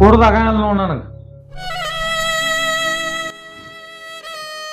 ಕೊಡ್ದಾಗಲ್ಲ ನೋಡ್ ನನಗೆ.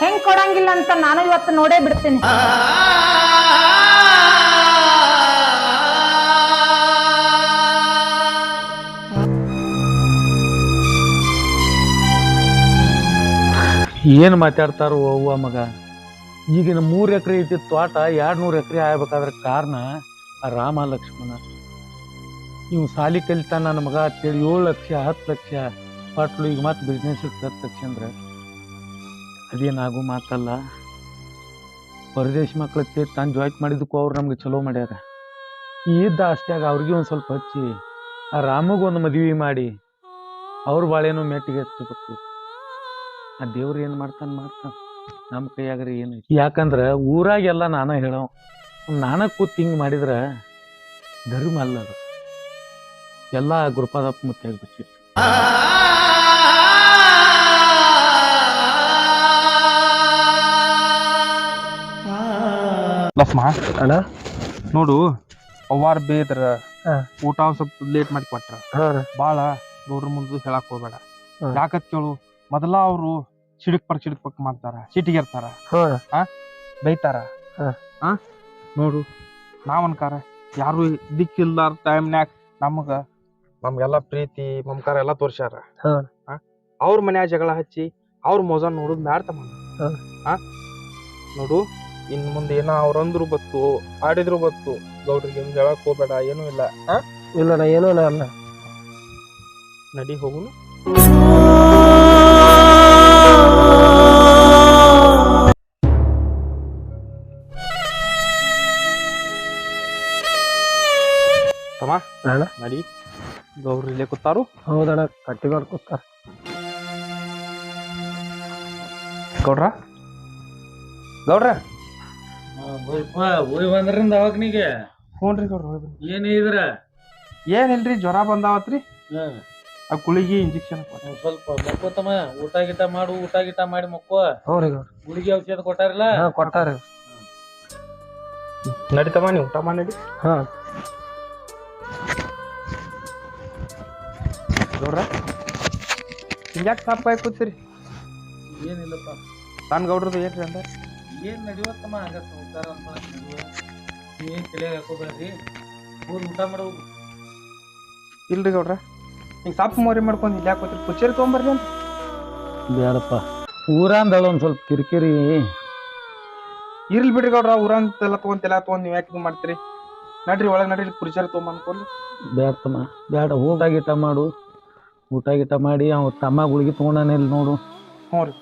ಹೆಂಗ್ ಕೊಡಂಗಿಲ್ಲ ಅಂತ ನಾನು ಇವತ್ತು ನೋಡೇ ಬಿಡ್ತೀನಿ. ಏನು ಮಾತಾಡ್ತಾರೋ ಅವ್ವ ಮಗ? ಈಗಿನ ಮೂರು ಎಕರೆ ಇದ್ದಿದ್ದು ತೋಟ ಎರಡು ನೂರು ಎಕರೆ ಆಗ್ಬೇಕಾದ್ರೆ ಕಾರಣ ಆ ರಾಮ ಲಕ್ಷ್ಮಣ ಇವ್ ಸಾಲಿ ಕಲಿತಾನ ನನ್ನ ಮಗ ಅಂತೇಳಿ ಏಳು ಲಕ್ಷ, ಹತ್ತು ಲಕ್ಷ ಪಟ್ಲು ಈಗ ಮತ್ತೆ ಬಿಸ್ನೆಸ್ ಹತ್ತು ಲಕ್ಷ ಅಂದ್ರೆ ಅದೇನಾಗೂ ಮಾತಲ್ಲ. ಪರದೇಶ ಮಕ್ಳಕ್ಕೆ ತಾನು ಜಾಯ್ಟ್ ಮಾಡಿದ್ದಕ್ಕೂ ಅವ್ರು ನಮ್ಗೆ ಚಲೋ ಮಾಡ್ಯಾರ. ಈ ಇದ್ದ ಅಷ್ಟಾಗ ಅವ್ರಿಗೆ ಒಂದು ಸ್ವಲ್ಪ ಹಚ್ಚಿ, ಆ ರಾಮಗೂ ಒಂದು ಮದುವೆ ಮಾಡಿ ಅವ್ರ ಬಾಳೆನೂ ಮೆಟ್ಟಿಗೆ ಹಚ್ಚಬೇಕು ಆ ದೇವ್ರು ಏನು ಮಾಡ್ತಾನೆ ಮಾಡ್ತಾನೆ. ನಮ್ಮ ಕೈಯಾಗ್ರೆ ಏನು ಯಾಕಂದ್ರೆ ಊರಾಗೆಲ್ಲ ನಾನು ಹೇಳೋ ನಾನ ಕೂತ್ ಹಿಂಗೆ ಮಾಡಿದ್ರೆ ಧರ್ಮ ಅಲ್ಲ ಅದು. ಎಲ್ಲ ಗುರುಪಾದ ಲಕ್ಷ್ಮ ಅಣ್ಣ? ನೋಡು ಅವ್ವಾರ ಬೇದ್ರ ಹಾ. ಊಟ ಒಂದ್ ಸ್ವಲ್ಪ ಲೇಟ್ ಮಾಡಿ ಕೊಟ್ರ. ಬಾಳ ನೋಡ್ರ ಮುಂದೆ ಹೇಳಕ್ ಹೋಗ್ಬೇಡ. ಯಾಕತ್ ಕೇಳು ಮೊದಲ ಅವರು ಸಿಡಿಕ್ ಪರ್ ಸಿಡಿಕ್ ಪಕ್ ಮಾಡ್ತಾರ ಸಿಟಿಗೆ ಇರ್ತಾರ ಬೈತಾರ. ನೋಡು ನಾವ್ ಅನ್ಕಾರ ಯಾರು ದಿಕ್ಕಿಲ್ಲಾರ ಟೈಮ್ನ್ಯಾಗ ನಮಗ ನಮ್ಗೆಲ್ಲ ಪ್ರೀತಿ ಮಮಕಾರ ಎಲ್ಲ ತೋರ್ಸ್ಯಾರ. ಹಾ. ಅವ್ರ ಮನ್ಯಾಗ ಜಗಳ ಹಚ್ಚಿ ಅವ್ರ ಮೋಜ ನೋಡುದ್ ಬ್ಯಾಡ್ತಮ್ಮ ಹಾ. ಆ? ನೋಡು ಇನ್ ಮುಂದೆ ಏನೋ ಅವ್ರಂದ್ರು ಬತ್ತು ಆಡಿದ್ರು ಬತ್ತು ಗೌಡ್ರಿಗೆ ಏನ್ ಹೇಳಕ್ ಹೋಗ್ಬೇಡ ಏನೂ ಇಲ್ಲ. ಇಲ್ಲ ಇಲ್ಲಣ್ಣ ಏನೋ ಅಲ್ಲ. ನಡಿ ಹೋಗುನು. ತಮ್ಮ ಅಣ್ಣ. ನಡಿ. ಗೌಡ್ರು ಇಲ್ಲೇ ಕೂತಾರು. ಹೌದಣ್ಣ ಕಟ್ಟಿ ಮಾಡ್ಕೊತಾರ ಗೌಡ್ರ? ಗೌಡ್ರ? ಹೋಯ್ ಬಂದ್ರಿಂದ ಅವಾಗ್ನಿಗೆ ಹ್ಞೂನ್ರಿ ಗೌಡ್ರ ಹೋಗ್ರಿ. ಏನು ಇದ್ರ? ಏನಿಲ್ರಿ ಜ್ವರ ಬಂದಾವತ್ರಿ? ಆ ಗುಳಿಗೆ ಇಂಜೆಕ್ಷನ್ ಸ್ವಲ್ಪ ಮಕ್ಕೋತಮ್ಮ ಊಟ ಗೀಟ ಮಾಡು ಊಟ ಗೀಟ ಮಾಡಿ ಮಕ್ಕೋ. ಹ್ಞೂ ರೀ ಗೌಡ್ರ. ಗುಳಿಗೆ ಔಷಧ ಕೊಟ್ಟಾರಲ್ಲ? ಹಾ ಕೊಟ್ಟಾರ. ನಡಿತಮ್ಮ ನೀವು ಊಟ ಮಾಡಿ ಹಾ. ಗೌಡ್ರ ಸಾಪ್ ಸಾಪಾಗಿ ಕೂತೀರಿ? ಏನಿಲ್ಲಪ್ಪ. ತಾನ್ ಗೌಡ್ರದ್ದು ಏನ್ರಿ ಅಂದ್ರೆ ಏನ್ ನಡಿವತ್ತಮ್ಮ? ಹಂಗ ಸಂಸಾರ ಅಂತ ಏನ್ ತಲೆಯಾಗ ಹಾಕೋಬೇಡ್ರಿ? ಊರು ಊಟ ಮಾಡು. ಇಲ್ರಿ ಗೌಡ್ರ. ಹಿಂಗ್ ಸಾಪ್ ಮೋರಿ ಮಾಡ್ಕೊಂಡು ಇಲ್ಲಿ ಯಾಕೆ ಕೂತಿರಿ? ಕುಚೇರಿ ತೊಗೊಂಬರ್ರಿ ಅಂತ. ಬೇಡಪ್ಪ ಊರಂದಳ ಒಂದ್ ಸ್ವಲ್ಪ ಕಿರಿಕಿರಿ. ಇರ್ಲಿ ಬಿಡ್ರಿ ಗೌಡ್ರ. ಊರಂತೆಲ್ಲ ತೊಗೊಂಡ್ ಎಲ್ಲ ತಗೊಂಡ್ ನೀವು ಯಾಕೆ ಇದು ಮಾಡ್ತೀರಿ? ನಡ್ರಿ ಒಳಗೆ ನಡ್ರಿ ಕುರ್ಚಾರ ತೊಗೊಂಬಂದ್ ಬೇಡ ತಮ್ಮ ಬೇಡ ಊಟ ಗೀಟ ಮಾಡು. ಊಟ ಗೀಟ ಮಾಡಿ ಅವ ತಮ್ಮ ಗುಳಿಗೆ ತಗೊಂಡಾನೆ ಇಲ್ಲಿ ನೋಡು. ಹ್ಞೂ ರೀ.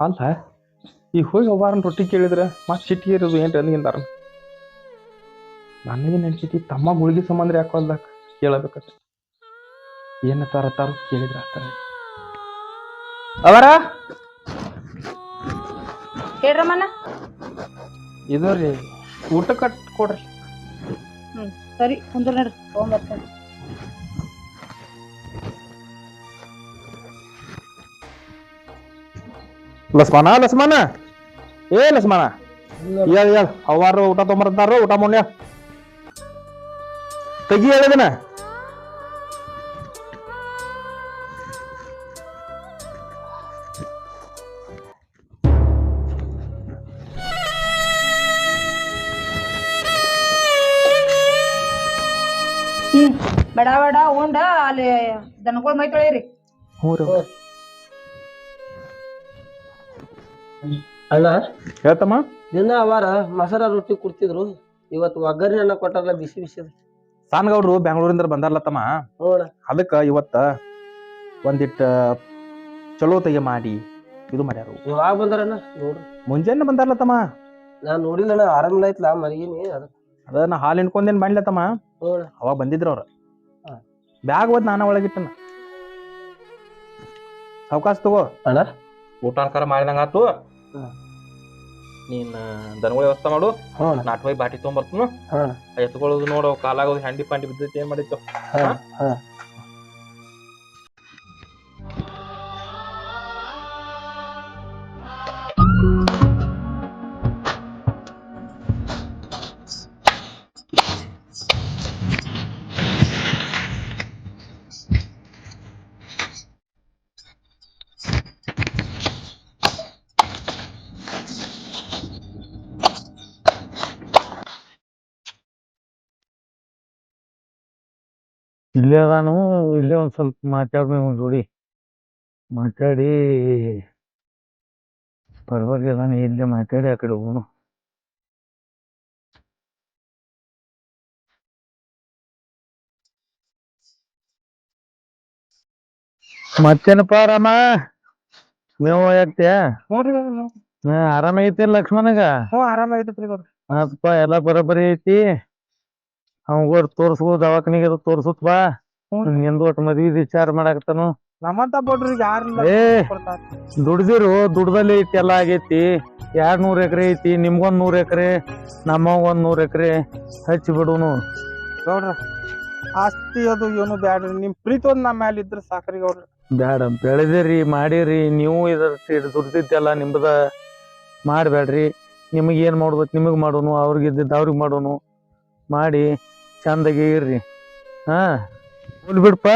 ಅಲ್ಲ ಈ ಹೋಗಿ ಒಬ್ಬಾರನ್ ರೊಟ್ಟಿ ಕೇಳಿದ್ರೆ ಮತ್ತೆ ಸಿಟ್ಟಿಗೆ ಇರೋದು ಏನ್ರಿ ಅಲ್ಲಿಗಿಂದಾರ ನನಗೆ ನಡ್ಸೈತಿ ತಮ್ಮ ಗುಳಿಗೆ ಸಂಬಂಧ ಯಾಕೆ ಅಲ್ಲ ಕೇಳಬೇಕಷ್ಟೆ ಏನ ತರ ತಾರು ಕೇಳಿದ್ರೆ ಅವರ? ಹೇಳ್ರಮ್ಮನ ಇದು ರೀ ಊಟ ಕಟ್ ಕೊಡ್ರಿ. ಹ್ಮ್ ಸರಿ ಕುಂದ್ರ ನಡ್ರಿ. ತಗೊಂಬರ್ತೇನೆ ಲಸ್ಮಾನ ಲಸ್ಮಾನ ಏ ಲಸ್ಮಾನ ಹೇಳ್ ಹೇಳ್. ಅವ್ವಾರು ಊಟ ತೊಂಬರ್ತಾರ ಊಟ ಮಾಡ್ಯ? ತೆಗಿ ಹೇಳಿದನ? ಬಡ ಬಡ ಉಂಡ ಅಲ್ಲಿ ದನಗಳ ಮೈ ತೊಳಿರಿ ಹ್ಞೂ ರೀ ಅಣ್ಣ? ಹೇಳ್ತಮ್ಮ. ದಿನ ಅವಾರ ಮಸಾಲ ರೊಟ್ಟಿ ಕೊಡ್ತಿದ್ರು. ಇವತ್ತು ಒಗ್ಗರಣೆ ಅನ್ನ ಕೊಟ್ಟಾರಲ್ಲ ಬಿಸಿ ಬಿಸಿ ಸಾನ್ಗೌಡ್ರು ಬೆಂಗಳೂರಿಂದ ಬಂದಾರಲ್ಲ ತಮ್ಮ ಅಣ್ಣ. ಅದಕ್ಕ ಇವತ್ತ ಒಂದಿಟ್ಟ ಚಲೋ ತೆಗೆ ಮಾಡಿ ಇದು ಮಾಡ್ಯಾರು. ಯಾವಾಗ ಬಂದಾರಣ್ಣ? ನೋಡ್ರಿ ಮುಂಜಾನೆ ಬಂದಾರಲ್ಲ ತಮ್ಮ ನಾನು ನೋಡಿಲ್ಲ ಅಣ್ಣ ಆರಾಮಿಲ್ಲ ಐತ್ಲಾ ಮರಿಗಿನಿ ಅದ ಅದ ನಾ ಹಾಲು ಹಿಂಡ್ಕೊಂಡೇನ್ ಮಾಡ್ಲತ್ತಮ್ಮ? ಅಣ್ಣ. ಅವಾಗ ಬಂದಿದ್ರು ಅವ್ರ. ಬ್ಯಾಗ್ ಓದ್ ನಾನ ಒಳಗಿಟ್ಟನ. ಅವಕಾಶ ತಗೋ. ಅಣ್ಣ ಊಟ ಅನ್ಕಾರ ಮಾಡಿದಂಗ ಆತು. ಹಾ. ನೀನ್ ದನಗಳ ವ್ಯವಸ್ಥೆ ಮಾಡು. ನಾಟ್ ಹೋಗಿ ಬಾಟಿ ತಗೊಂಡ್ ಬರ್ತೀನಿ ಎತ್ಕೊಳ್ಳೋದು ನೋಡು ಕಾಲಾಗೋದು ಹ್ಯಾಂಡಿ ಪಾಂಡಿ ಬಿದ್ದೈತಿ ಏನ್ ಮಾಡಿತ್ತು ಇಲ್ಲೇ ಅದಾನು ಇಲ್ಲೇ ಒಂದ್ ಸ್ವಲ್ಪ ಮಾತಾಡ್ಬೇಕು ಒಂದು ಜೋಡಿ. ಮಾತಾಡಿ. ಪರವಾಗಿಲ್ಲ ಇಲ್ಲೇ ಮಾತಾಡಿ ಆ ಕಡೆ ಹೋಗೋಣ. ಮತ್ತೇನಪ್ಪ ರಾಮ ನೀವು ಯಾಕ್ತ್ಯಾ ಆರಾಮಾಗೈತಿ ಲಕ್ಷ್ಮಣಗ? ಹ್ಞೂ ಆರಾಮಾಗೈತಿ ಅಪ್ಪ ಎಲ್ಲ ಬರೋಬ್ಬರಿ ಐತಿ? ಅವಂಗೋಡ್ ತೋರ್ಸ್ಬೋದು ದವಾಖಾನಿಗೆ ಅದು ತೋರ್ಸುತ್ ಬಾ. ನಿಂದು ಒಟ್ಟು ಮದ್ವಿ ವಿಚಾರ ಮಾಡಾಕತ್ತಾನು. ನಮ್ಮಂತ ಏ ದುಡ್ದಿರು ದುಡ್ದಲ್ಲಿ ಐತಿ ಎಲ್ಲ ಆಗೈತಿ. ಎರಡ್ ನೂರ್ ಎಕರೆ ಐತಿ ನಿಮ್ಗೊಂದ್ ನೂರ್ ಎಕರೆ ನಮ್ಮವ್ ಒಂದ್ ನೂರ್ ಎಕರೆ ಹಚ್ಚಿ ಬಿಡುನು. ಗೌಡ್ರ ಆಸ್ತಿ ಅದು ಏನು ಬ್ಯಾಡ್ರಿ ನಿಮ್ ಪ್ರೀತಿ ಒಂದ್ ನಮ್ಮ ಮ್ಯಾಲ ಇದ್ರ ಸಾಕ್ರಿ ಅವ್ರ ಬ್ಯಾಡ ಬೆಳೆದಿರಿ ಮಾಡಿರಿ. ನೀವು ಇದ್ರ ದುಡ್ದಿದ್ದೆಲ್ಲ ನಿಮ್ದ ಮಾಡ್ಬೇಡ್ರಿ ನಿಮಗೆ ಏನು ಮಾಡ್ಬೇಕು ನಿಮಗ್ ಮಾಡೋನು ಅವ್ರಿಗೆ ಇದ್ದಿದ್ದು ಅವ್ರಿಗೆ ಮಾಡೋನು. ಮಾಡಿ. ಚಂದಾಗಿ ಇರ್ರಿ. ಹಾ ಹೋಲ್ ಬಿಡ್ಪ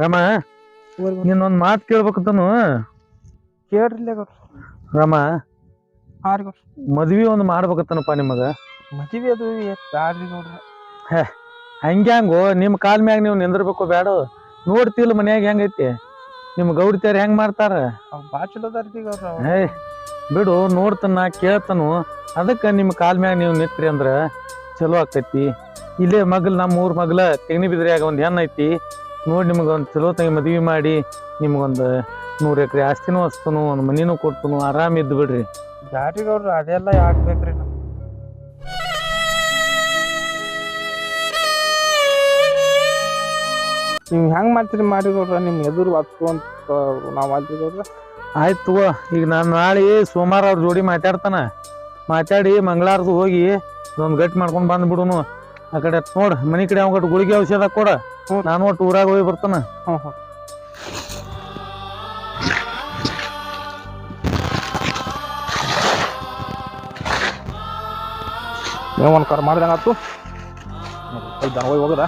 ರಮ. ನಿನ್ನೊಂದ್ ಮಾತು ಕೇಳ್ಬೇಕಂತನು. ಕೇಳ್ರಿಲ್ಲ ರಮ ಮದ್ವಿ ಒಂದು ಮಾಡ್ಬೇಕತ್ತನಪ್ಪ ನಿಮಗ. ಮದ್ವಿ ಅದು ಬ್ಯಾಡ್ರಿ ಗೌಡ್ರ. ಹಂಗ್ಯಾಂಗೋ? ನಿಮ್ ಕಾಲ್ ಮ್ಯಾಗ ನೀವು ನಿಂದಿರ್ಬೇಕು ಬೇಡ ನೋಡ್ತಿಲ್ಲ ಮನ್ಯಾಗ ಹೆಂಗೈತಿ? ನಿಮ್ ಗೌಡ್ತಿಯರ್ ಹೆಂಗ್ ಮಾಡ್ತಾರ? ಹೇ ಬಿಡು ನೋಡ್ತಾನ ಕೇಳ್ತಾನು. ಅದಕ್ಕೆ ನಿಮ್ಮ ಕಾಲ್ ಮ್ಯಾಗ ನೀವು ನಿಂತ್ರಿ ಅಂದ್ರ ಚಲೋ ಆಕೈತಿ ಇಲ್ಲೇ ಮಗಲ್ ನಮ್ಮ ಊರ್ ಮಗ್ಲ ತೆಂಗಿನ ಬಿದ್ರಿಯಾಗ ಒಂದು ಹೆಣ್ಣು ಐತಿ. ನೋಡಿ ನಿಮ್ಗೆ ಒಂದು ಚಲೋ ತಂಗಿ ಮದ್ವಿ ಮಾಡಿ ನಿಮ್ಗೊಂದು ನೂರು ಎಕರೆ ಆಸ್ತಿನೂ ಹಸ್ತನು ಒಂದು ಮನಿನೂ ಕೊಡ್ತನು ಆರಾಮ್ ಇದ್ದು ಬಿಡ್ರಿ. ಬ್ಯಾಡ್ರಿ ಗೌಡ್ರ ಅದೆಲ್ಲ ಯಾಕ್ ಬೇಕ್ರಿ ನೀವು ಹೆಂಗ್ ಮಾಡ್ತೀರಿ ಮಾಡಿ ಗೌಡ್ರ ನಿಮ್ ಎದುರು ಹತ್ತು ಅಂತ ನಾವ್ ಮಾಡ್ತೀವಿ ಆಯ್ತು ಈಗ ನಾನು ನಾಳೆ ಸೋಮವಾರ ಅವ್ರ ಜೋಡಿ ಮಾತಾಡ್ತಾನ. ಮಾತಾಡಿ ಮಂಗಳಾರದು ಹೋಗಿ ಒಂದು ಗಟ್ಟಿ ಮಾಡ್ಕೊಂಡು ಬಂದ್ ಬಿಡುನು. ಆ ಕಡೆ ನೋಡ್ ಮನಿ ಕಡೆ ಅವ್ಗಟ್ಟು ಗುಳಿಗೆ ಔಷಧ ಕೊಡ. ಹ್ಞೂ. ನಾನು ಒಟ್ಟು ಊರಾಗ ಹೋಗಿ ಬರ್ತಾನ. ಹ್ಞೂ ಹ್ಞೂ ನೀವು ಒಂದು ಕರ್ ಮಾಡ್ದಂಗಾತು ಹೋಗಿ ಹೋಗದ.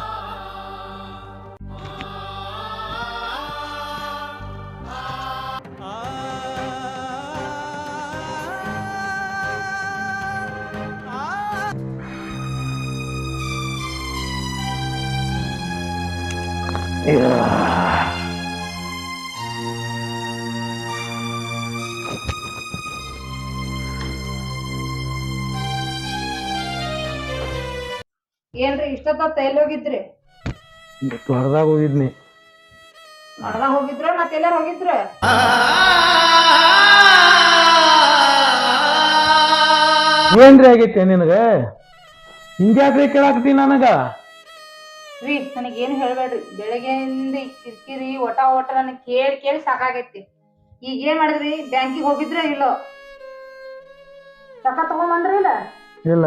ಏನ್ರಿ ಇಷ್ಟೊತ್ತ ಎಲ್ಲಿ ಹೋಗಿದ್ರಿ? ಹೊರದಾಗ ಹೋಗಿದ್ನಿ. ಹೊರದಾಗ ಹೋಗಿದ್ರ ಮತ್ತೆ ಎಲ್ಲಾರ ಹೋಗಿದ್ರ? ಏನ್ರಿ ಆಗೈತೆ ನಿನಗ? ಹಿಂಗ್ಯಾಕ್ರಿ ಕೇಳಾಕತಿ ನನಗ? ರೀ ನನಗೆ ಏನು ಹೇಳ್ಬೇಡ್ರಿ ಬೆಳಗ್ಗೆಯಿಂದ ಈ ಕಿರಿಕಿರಿ ಒಟ ಒಟ ನನಗೆ ಕೇಳಿ ಕೇಳಿ ಸಾಕಾಗೈತಿ. ಈಗ ಏನ್ ಮಾಡಿದ್ರಿ ಬ್ಯಾಂಕಿಗೆ ಹೋಗಿದ್ರ ಇಲ್ಲೋ? ರೊಕ್ಕ ತಗೊಂಬಂದ್ರಿ ಇಲ್ಲ? ಇಲ್ಲ.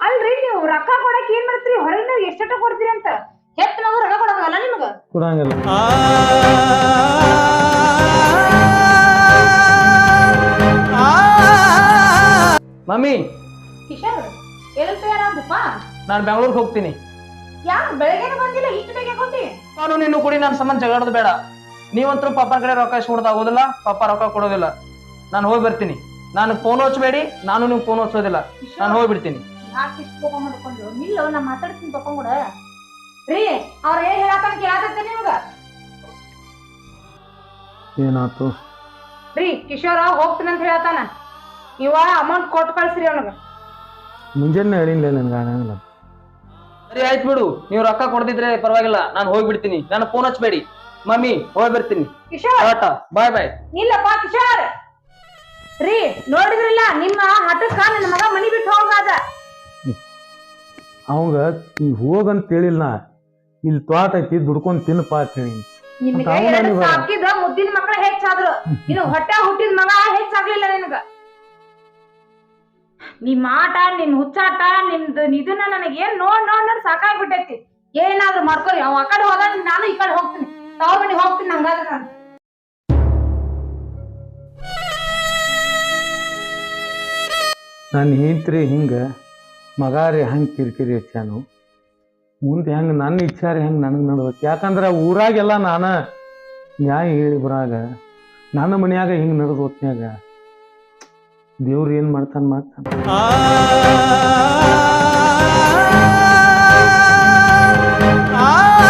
ಅಲ್ರಿ ನೀವು ರೊಕ್ಕ ಕೊಡಕ್ ಏನ್ ಮಾಡ್ತೀರಿ ಹೊರಗಿನ ಎಷ್ಟು ಕೊಡ್ತೀರಿ ಅಂತ? ಹೆತ್ತ ನಾವು ರೊಕ್ಕ ಕೊಡಂಗಲ್ಲ ನಿಮ್ಗ? ಕೊಡಂಗಿಲ್ಲ. ಮಮ್ಮಿ. ಕಿಶೋರ್ ಎಲ್ಲಿ ತಯಾರಾದಪ್ಪ? ನಾನು ಬೆಂಗಳೂರಿಗೆ ಹೋಗ್ತೀನಿ. ಯಾಕೆ ಬೆಳಗ್ಗೆನೆ ಬಂದಿಲ್ಲ ಇಷ್ಟು ಬೇಗ ಕೊಟ್ಟಿ ನಾನು ನಿನ್ನ ಕೂಡಿ ನನ್ನ ಸಂಬಂಧ ಜಗಳದ ಬೇಡ. ನೀವಂತರೂ ಪಪ್ಪನ ಕಡೆ ರೊಕ್ಕ ಇಸ್ಕೊಡೋದು ಆಗೋದಿಲ್ಲ ಪಪ್ಪ ರೊಕ್ಕ ಕೊಡೋದಿಲ್ಲ. ನಾನು ಹೋಗಿ ಬರ್ತೀನಿ. ನಾನು ಫೋನ್ ಹಚ್ಚಬೇಡಿ ನಾನು ನಿಮ್ಗೆ ಫೋನ್ ಹಚ್ಚೋದಿಲ್ಲ. ನಾನು ಹೋಗ್ಬಿಡ್ತೀನಿ ಯಾಕೆ ಇಷ್ಟು ಕೋಪ ಮಾಡ್ಕೊಂಡು ನಿಲ್ಲು ನಾ ಮಾತಾಡ್ತೀನಿ ತಕೊಂಬಿಡ ರೀ ಅವ್ರ ಏನ್ ಹೇಳತ್ತಾನ ಕೇಳಾತೈತೆ ನಿಮ್ಗ? ಏನಾತು ರೀ ಕಿಶೋರ ಹೋಗ್ತೀನಿ ಅಂತ ಹೇಳತ್ತಾನ ಇವ ಅಮೌಂಟ್ ಕೊಟ್ಟು ಕಳ್ಸ್ರಿ ಅವನಿಗೆ. ಮುಂಜಾನೆ ಹೇಳಿಲ್ಲ ನನ್ಗೆ ಆಗಂಗಿಲ್ಲ. ಸರಿ ಆಯ್ತು ಬಿಡು. ನೀವ್ ರೊಕ್ಕ ಕೊಡದಿದ್ರೆ ಪರವಾಗಿಲ್ಲ. ನಾನು ಹೋಗ್ಬಿಡ್ತೀನಿ. ನಾನು ಫೋನ್ ಹಚ್ಚಬೇಡಿ ಮಮ್ಮಿ ಹೋಗಿ ಬರ್ತೀನಿ ಕಿಶೋರ್! ಟಾಟಾ ಬಾಯ್ ಬಾಯ್. ನಿಲ್ಲಪ್ಪ ಕಿಶೋರ್! ರೀ ನೋಡಿದ್ರಲ್ಲ ನಿಮ್ಮ ಹಠಕ್ಕ ನನ್ನ ಮಗ ಮನಿ ಬಿಟ್ಟು ಹೋಗಾದ ಅವಂಗ ಈ ಹೋಗಂತ ಹೇಳಿಲ್ಲ ಇಲ್ಲಿ ತೋಟ ಐತಿ ದುಡ್ಕೊಂಡ್ ತಿನ್ನಪ್ಪ ಅಂತ ಹೇಳಿ ನಿಮ್ಗೆ ಸಾಕಿದ ಮುದ್ದಿನ ಮಕ್ಕಳು ಹೆಚ್ಚಾದ್ರು. ಇನ್ನು ಹೊಟ್ಟೆ ಹುಟ್ಟಿದ ಮಗ ಹೆಚ್ಚಾಗ್ಲಿಲ್ಲ ನಿನಗ. ನಿಮ್ ಆಟ ನಿನ್ ಹುಚ್ಚಾಟ, ನಿಮ್ದು ಇದನ್ನ ನನಗೆ ಏನ್ ನೋಡ್ ನೋಡ್ ನೋಡ್ ಸಾಕಾಗ್ಬಿಟ್ಟೈತಿ. ಏನಾದ್ರು ಮಾಡ್ಕೊರಿ. ಅವ್ ಆ ಕಡೆ ಹೋದ ನಾನು ಈ ಕಡೆ ಹೋಗ್ತೀನಿ. ತಾವ್ ಮನೆಗೆ ಹೋಗ್ತೀನಿ ಹಂಗಾದ್ರೆ ನಾನು. ನನ್ನ ಹೆಂಡ್ತಿ ಹಿಂಗೆ ಮಗಾರಿ ಹಂಗೆ ಕಿರಿಕಿರಿ ಹೆಚ್ಚಾನು ಮುಂದೆ ಹೆಂಗೆ ನನ್ನ ಇಚ್ಛಾರಿ ಹೆಂಗೆ ನನಗೆ ನಡ್ಬೇಕು ಯಾಕಂದ್ರೆ ಊರಾಗೆಲ್ಲ ನಾನು ನ್ಯಾಯ ಹೇಳಿ ಬರಾಗ, ನನ್ನ ಮನ್ಯಾಗ ಹಿಂಗೆ ನಡೆದು ಹೊತ್ನ್ಯಾಗ ದೇವ್ರು ಏನು ಮಾಡ್ತಾನೆ ಮಾಡ್ತಾನೆ.